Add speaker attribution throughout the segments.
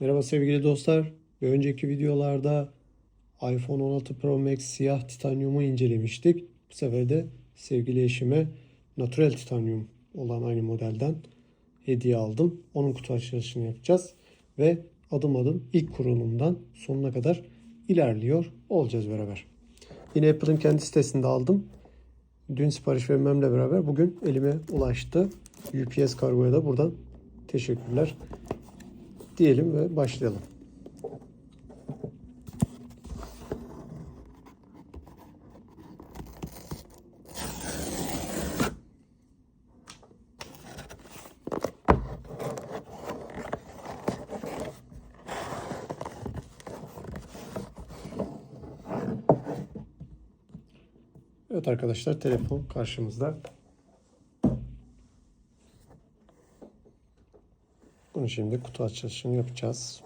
Speaker 1: Merhaba sevgili dostlar. Bir önceki videolarda iPhone 16 Pro Max siyah titanyumu incelemiştik. Bu sefer de sevgili eşime natural titanyum olan aynı modelden hediye aldım. Onun kutu açılışını yapacağız ve adım adım ilk kurulumdan sonuna kadar ilerliyor olacağız beraber. Yine Apple'ın kendi sitesinde aldım. Dün sipariş vermemle beraber bugün elime ulaştı. UPS kargoya da buradan teşekkürler diyelim ve başlayalım. Evet arkadaşlar telefon karşımızda. Şimdi kutu açılışını yapacağız.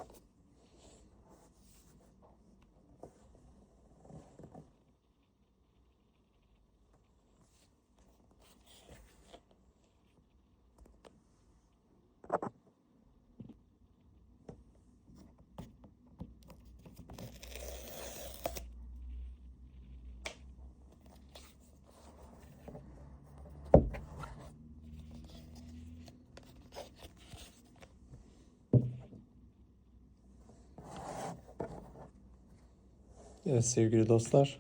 Speaker 1: Evet sevgili dostlar.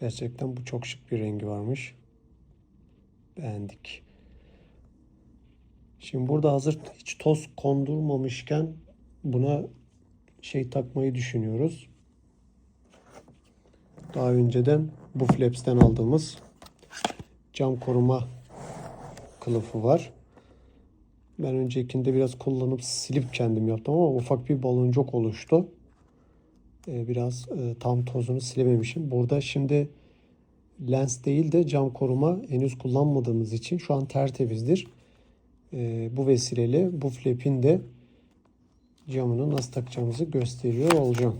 Speaker 1: Gerçekten bu çok şık bir rengi varmış. Beğendik. Şimdi burada hazır hiç toz kondurmamışken buna şey takmayı düşünüyoruz. Daha önceden bu Flaps'ten aldığımız cam koruma kılıfı var. Ben öncekinde biraz kullanıp silip kendim yaptım ama ufak bir baloncuk oluştu. Ee, biraz e, tam tozunu silememişim. Burada şimdi lens değil de cam koruma henüz kullanmadığımız için şu an tertemizdir. Ee, bu vesileyle bu flap'in de camını nasıl takacağımızı gösteriyor olacağım.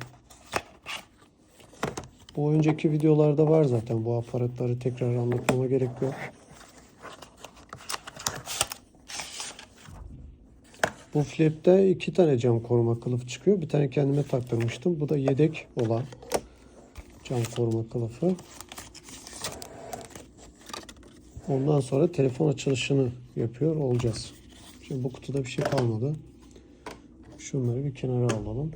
Speaker 1: Bu önceki videolarda var zaten bu aparatları tekrar anlatmama gerek yok. Bu flap'te iki tane cam koruma kılıf çıkıyor. Bir tane kendime taktırmıştım. Bu da yedek olan cam koruma kılıfı. Ondan sonra telefon açılışını yapıyor olacağız. Şimdi bu kutuda bir şey kalmadı. Şunları bir kenara alalım.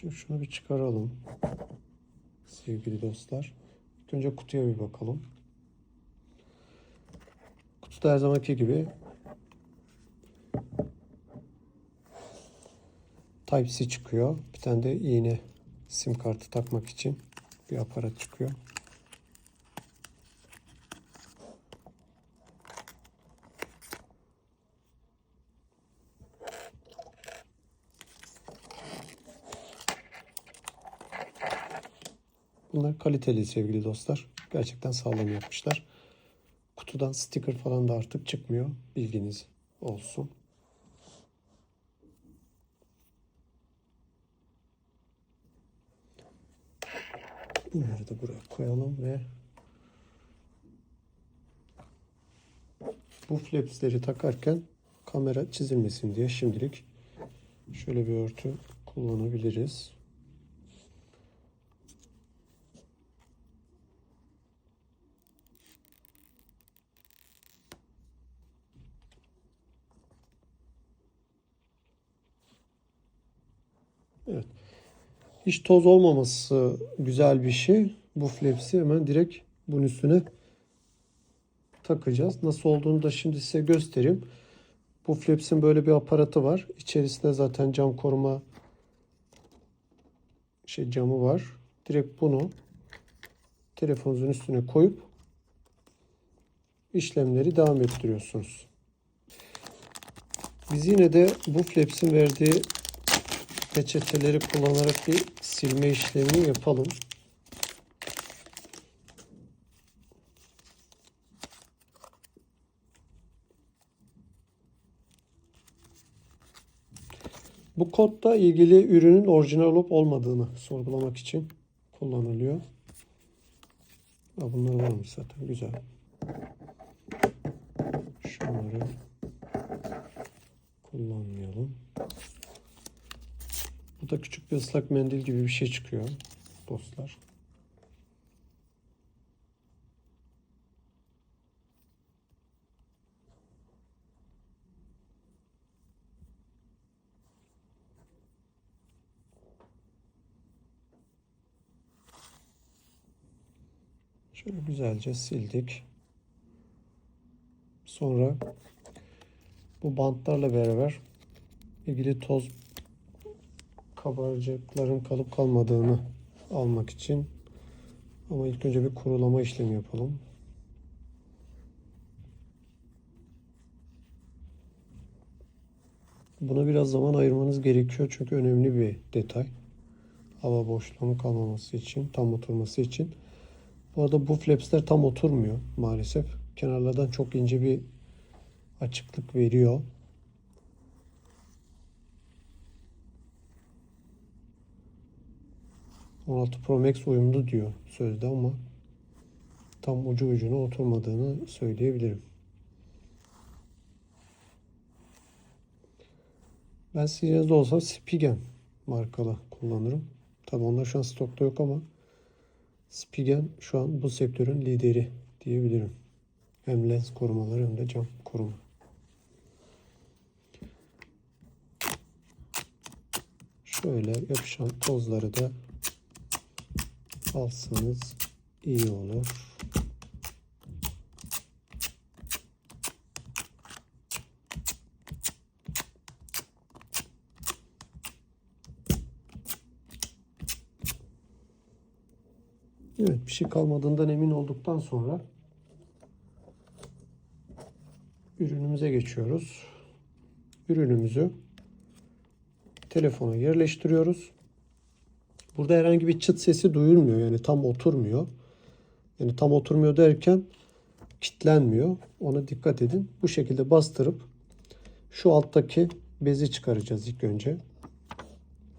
Speaker 1: Şimdi şunu bir çıkaralım. Sevgili dostlar. İlk önce kutuya bir bakalım. Kutuda her zamanki gibi Type-C çıkıyor. Bir tane de iğne sim kartı takmak için bir aparat çıkıyor. Bunlar kaliteli sevgili dostlar. Gerçekten sağlam yapmışlar. Kutudan sticker falan da artık çıkmıyor. Bilginiz olsun. Bunları da buraya koyalım ve bu flapsleri takarken kamera çizilmesin diye şimdilik şöyle bir örtü kullanabiliriz. Evet. Hiç toz olmaması güzel bir şey. Bu flaps'i hemen direkt bunun üstüne takacağız. Nasıl olduğunu da şimdi size göstereyim. Bu flaps'in böyle bir aparatı var. İçerisinde zaten cam koruma şey camı var. Direkt bunu telefonunuzun üstüne koyup işlemleri devam ettiriyorsunuz. Biz yine de bu flaps'in verdiği peçeteleri kullanarak bir silme işlemini yapalım. Bu kodda ilgili ürünün orijinal olup olmadığını sorgulamak için kullanılıyor. Ha, bunlar varmış zaten. Güzel. Şunları kullanmayalım. Bu da küçük bir ıslak mendil gibi bir şey çıkıyor dostlar. Şöyle güzelce sildik. Sonra bu bantlarla beraber ilgili toz kabarcıkların kalıp kalmadığını almak için ama ilk önce bir kurulama işlemi yapalım. Buna biraz zaman ayırmanız gerekiyor çünkü önemli bir detay. Hava boşluğunun kalmaması için, tam oturması için. Bu arada bu flapsler tam oturmuyor maalesef. Kenarlardan çok ince bir açıklık veriyor. ...16 Pro Max uyumlu diyor sözde ama... ...tam ucu ucuna oturmadığını söyleyebilirim. Ben sizce olsam Spigen markalı kullanırım. Tabi onlar şu an stokta yok ama... Spigen şu an bu sektörün lideri diyebilirim. Hem lens korumaları hem de cam koruma. Şöyle yapışan tozları da alsanız iyi olur. Evet bir şey kalmadığından emin olduktan sonra ürünümüze geçiyoruz. Ürünümüzü telefona yerleştiriyoruz. Burada herhangi bir çıt sesi duyulmuyor. Yani tam oturmuyor. Yani tam oturmuyor derken kitlenmiyor. Ona dikkat edin. Bu şekilde bastırıp şu alttaki bezi çıkaracağız ilk önce.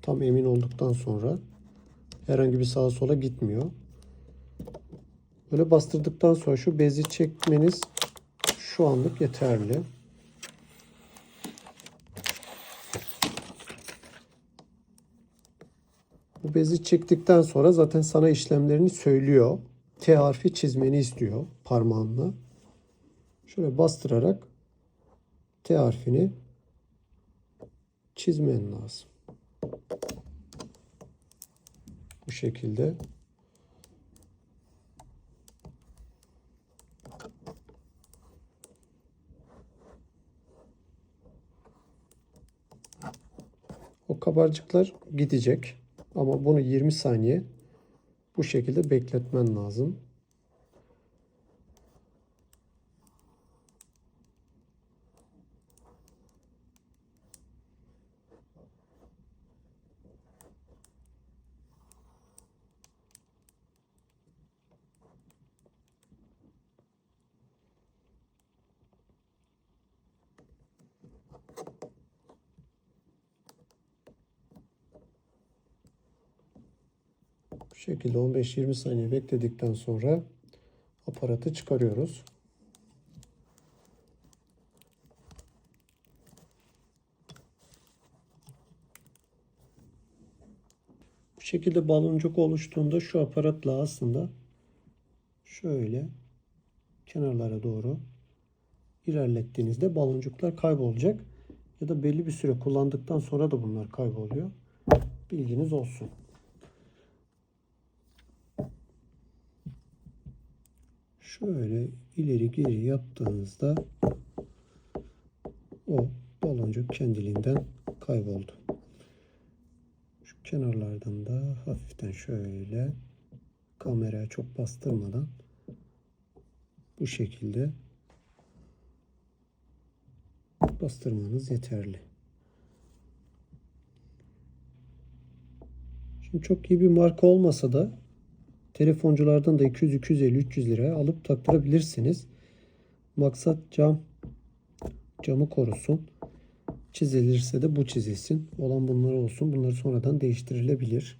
Speaker 1: Tam emin olduktan sonra herhangi bir sağa sola gitmiyor. Böyle bastırdıktan sonra şu bezi çekmeniz şu anlık yeterli. Bezi çektikten sonra zaten sana işlemlerini söylüyor. T harfi çizmeni istiyor parmağınla. Şöyle bastırarak T harfini çizmen lazım. Bu şekilde. O kabarcıklar gidecek. Ama bunu 20 saniye bu şekilde bekletmen lazım. Bu şekilde 15-20 saniye bekledikten sonra aparatı çıkarıyoruz. Bu şekilde baloncuk oluştuğunda şu aparatla aslında şöyle kenarlara doğru ilerlettiğinizde baloncuklar kaybolacak. Ya da belli bir süre kullandıktan sonra da bunlar kayboluyor. Bilginiz olsun. Şöyle ileri geri yaptığınızda o baloncuk kendiliğinden kayboldu. Şu kenarlardan da hafiften şöyle kameraya çok bastırmadan bu şekilde bastırmanız yeterli. Şimdi çok iyi bir marka olmasa da telefonculardan da 200, 250, 300 liraya alıp taktırabilirsiniz. Maksat cam camı korusun. Çizilirse de bu çizilsin. Olan bunlar olsun. Bunlar sonradan değiştirilebilir.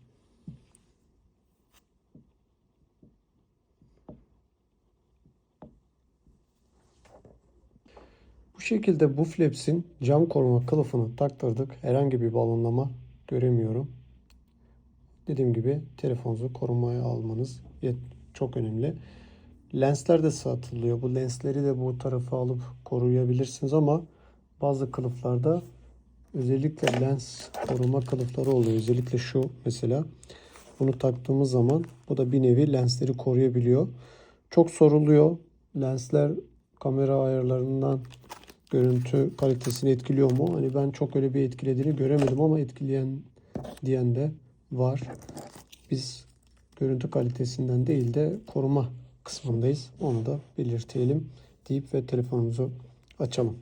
Speaker 1: Bu şekilde bu flaps'in cam koruma kılıfını taktırdık. Herhangi bir balonlama göremiyorum. Dediğim gibi telefonunuzu korumaya almanız çok önemli. Lensler de satılıyor. Bu lensleri de bu tarafa alıp koruyabilirsiniz ama bazı kılıflarda özellikle lens koruma kılıfları oluyor. Özellikle şu mesela. Bunu taktığımız zaman bu da bir nevi lensleri koruyabiliyor. Çok soruluyor. Lensler kamera ayarlarından görüntü kalitesini etkiliyor mu? Hani ben çok öyle bir etkilediğini göremedim ama etkileyen diyen de var. Biz görüntü kalitesinden değil de koruma kısmındayız. Onu da belirtelim deyip ve telefonumuzu açalım.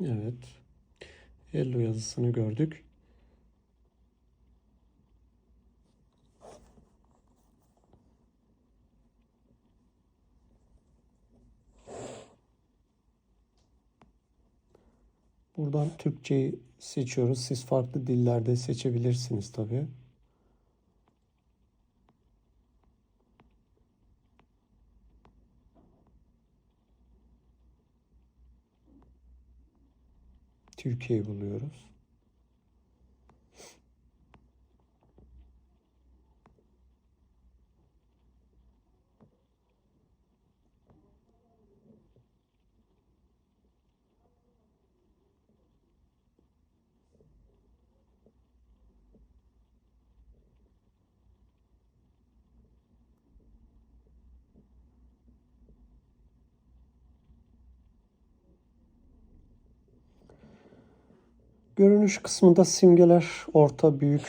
Speaker 1: Evet. Hello yazısını gördük. Buradan Türkçeyi seçiyoruz. Siz farklı dillerde seçebilirsiniz tabii. Türkiye'yi buluyoruz. Görünüş kısmında simgeler orta büyük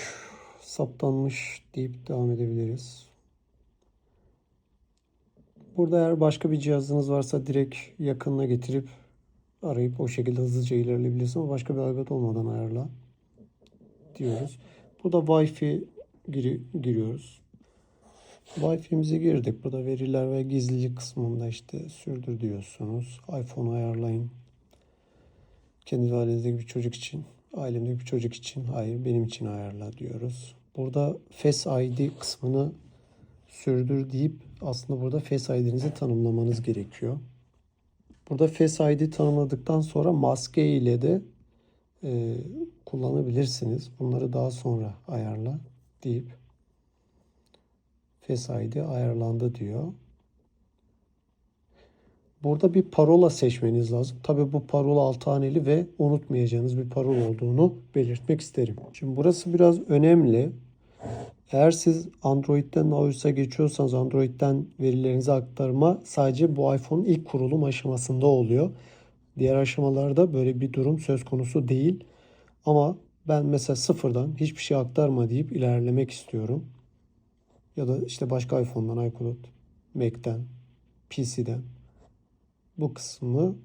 Speaker 1: saptanmış deyip devam edebiliriz. Burada eğer başka bir cihazınız varsa direkt yakınına getirip arayıp o şekilde hızlıca ilerleyebilirsiniz ama başka bir aygıt olmadan ayarla diyoruz. Burada Wi-Fi giri, giriyoruz. Wi-Fi'mize girdik. Burada veriler ve gizlilik kısmında işte sürdür diyorsunuz. iPhone ayarlayın. Kendi ailenizdeki bir çocuk için ailemdeki bir çocuk için hayır benim için ayarla diyoruz. Burada Face ID kısmını sürdür deyip aslında burada Face ID'nizi tanımlamanız gerekiyor. Burada Face ID tanımladıktan sonra maske ile de e, kullanabilirsiniz. Bunları daha sonra ayarla deyip Face ID ayarlandı diyor. Burada bir parola seçmeniz lazım. Tabi bu parola 6 haneli ve unutmayacağınız bir parola olduğunu belirtmek isterim. Şimdi burası biraz önemli. Eğer siz Android'den iOS'a geçiyorsanız Android'den verilerinizi aktarma sadece bu iPhone'un ilk kurulum aşamasında oluyor. Diğer aşamalarda böyle bir durum söz konusu değil. Ama ben mesela sıfırdan hiçbir şey aktarma deyip ilerlemek istiyorum. Ya da işte başka iPhone'dan, iCloud, Mac'ten, PC'den bu kısmı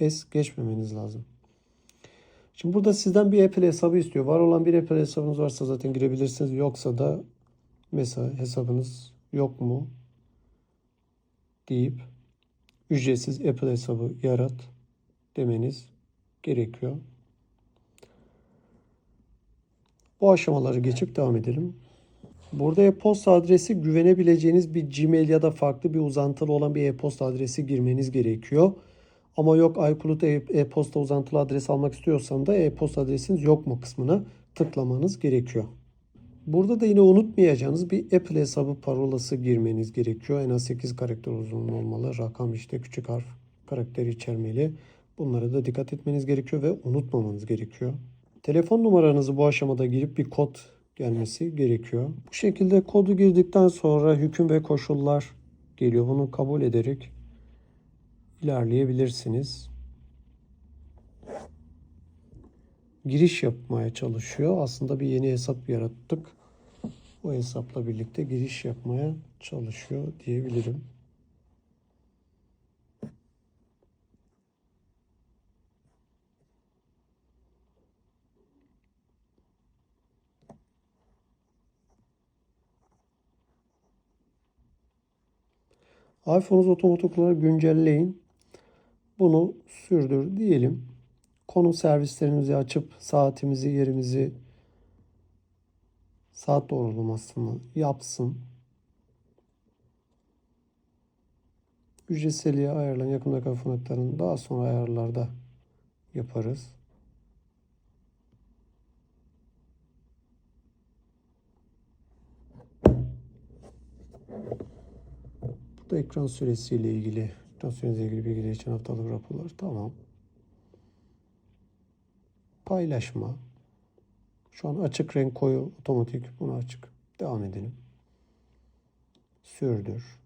Speaker 1: es geçmemeniz lazım. Şimdi burada sizden bir Apple hesabı istiyor. Var olan bir Apple hesabınız varsa zaten girebilirsiniz. Yoksa da mesela hesabınız yok mu deyip ücretsiz Apple hesabı yarat demeniz gerekiyor. Bu aşamaları geçip devam edelim. Burada e-posta adresi güvenebileceğiniz bir Gmail ya da farklı bir uzantılı olan bir e-posta adresi girmeniz gerekiyor. Ama yok iCloud e-posta uzantılı adres almak istiyorsan da e-posta adresiniz yok mu kısmına tıklamanız gerekiyor. Burada da yine unutmayacağınız bir Apple hesabı parolası girmeniz gerekiyor. En az 8 karakter uzunluğu olmalı. Rakam işte küçük harf karakteri içermeli. Bunlara da dikkat etmeniz gerekiyor ve unutmamanız gerekiyor. Telefon numaranızı bu aşamada girip bir kod gelmesi gerekiyor. Bu şekilde kodu girdikten sonra hüküm ve koşullar geliyor. Bunu kabul ederek ilerleyebilirsiniz. Giriş yapmaya çalışıyor. Aslında bir yeni hesap yarattık. O hesapla birlikte giriş yapmaya çalışıyor diyebilirim. iPhone'unuzu otomatik güncelleyin. Bunu sürdür diyelim. Konu servislerimizi açıp saatimizi, yerimizi saat doğrulamasını yapsın. Ücretsizliğe ayarlanan yakın dakika daha sonra ayarlarda yaparız. Bu ekran süresiyle ilgili. Ekran süresiyle ilgili bilgiler için haftalık raporlar. Tamam. Paylaşma. Şu an açık renk koyu otomatik. Bunu açık. Devam edelim. Sürdür.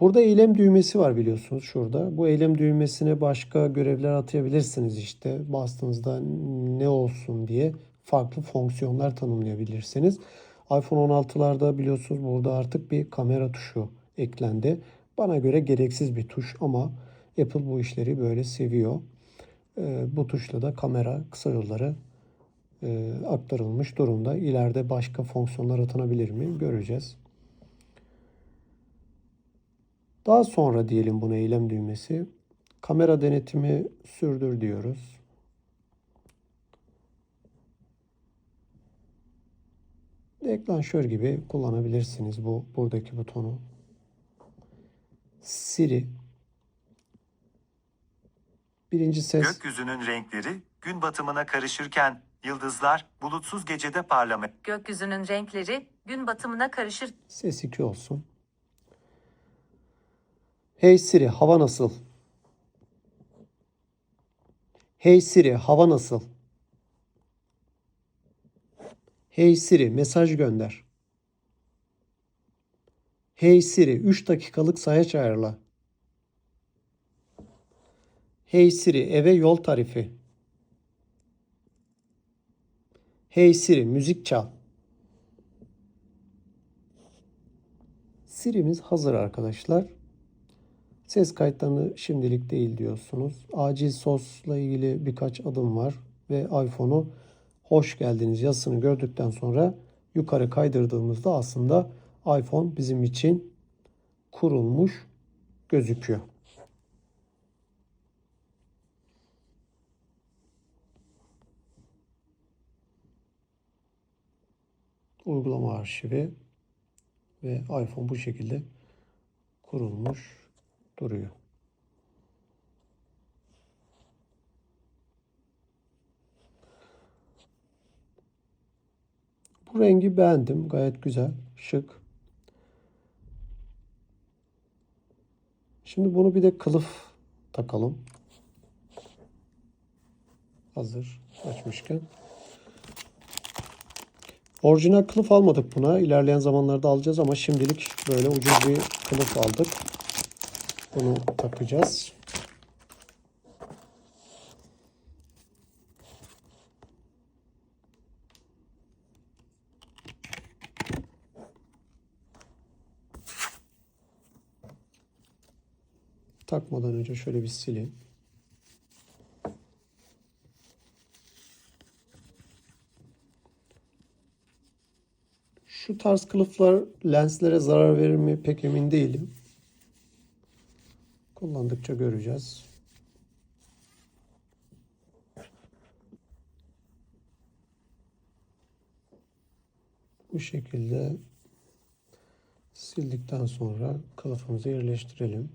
Speaker 1: Burada eylem düğmesi var biliyorsunuz şurada. Bu eylem düğmesine başka görevler atayabilirsiniz işte. Bastığınızda ne olsun diye farklı fonksiyonlar tanımlayabilirsiniz. iPhone 16'larda biliyorsunuz burada artık bir kamera tuşu eklendi. Bana göre gereksiz bir tuş ama Apple bu işleri böyle seviyor. Ee, bu tuşla da kamera kısa yolları e, aktarılmış durumda. İleride başka fonksiyonlar atanabilir mi? Göreceğiz. Daha sonra diyelim buna eylem düğmesi. Kamera denetimi sürdür diyoruz. Deklanşör gibi kullanabilirsiniz bu buradaki butonu. Siri. Birinci ses.
Speaker 2: Gökyüzünün renkleri gün batımına karışırken yıldızlar bulutsuz gecede parlamaya
Speaker 3: Gökyüzünün renkleri gün batımına karışır.
Speaker 1: Ses 2 olsun. Hey Siri, hava nasıl? Hey Siri, hava nasıl? Hey Siri, mesaj gönder. Hey Siri, 3 dakikalık sayaç ayarla. Hey Siri, eve yol tarifi. Hey Siri, müzik çal. Siri'miz hazır arkadaşlar. Ses kayıtlarını şimdilik değil diyorsunuz. Acil sosla ilgili birkaç adım var ve iPhone'u hoş geldiniz yazısını gördükten sonra yukarı kaydırdığımızda aslında iPhone bizim için kurulmuş gözüküyor. Uygulama arşivi ve iPhone bu şekilde kurulmuş duruyor. Bu rengi beğendim. Gayet güzel, şık. Şimdi bunu bir de kılıf takalım. Hazır açmışken. Orijinal kılıf almadık buna. İlerleyen zamanlarda alacağız ama şimdilik böyle ucuz bir kılıf aldık. Bunu takacağız. Takmadan önce şöyle bir silin. Şu tarz kılıflar lenslere zarar verir mi pek emin değilim. Kullandıkça göreceğiz. Bu şekilde sildikten sonra kılıfımızı yerleştirelim.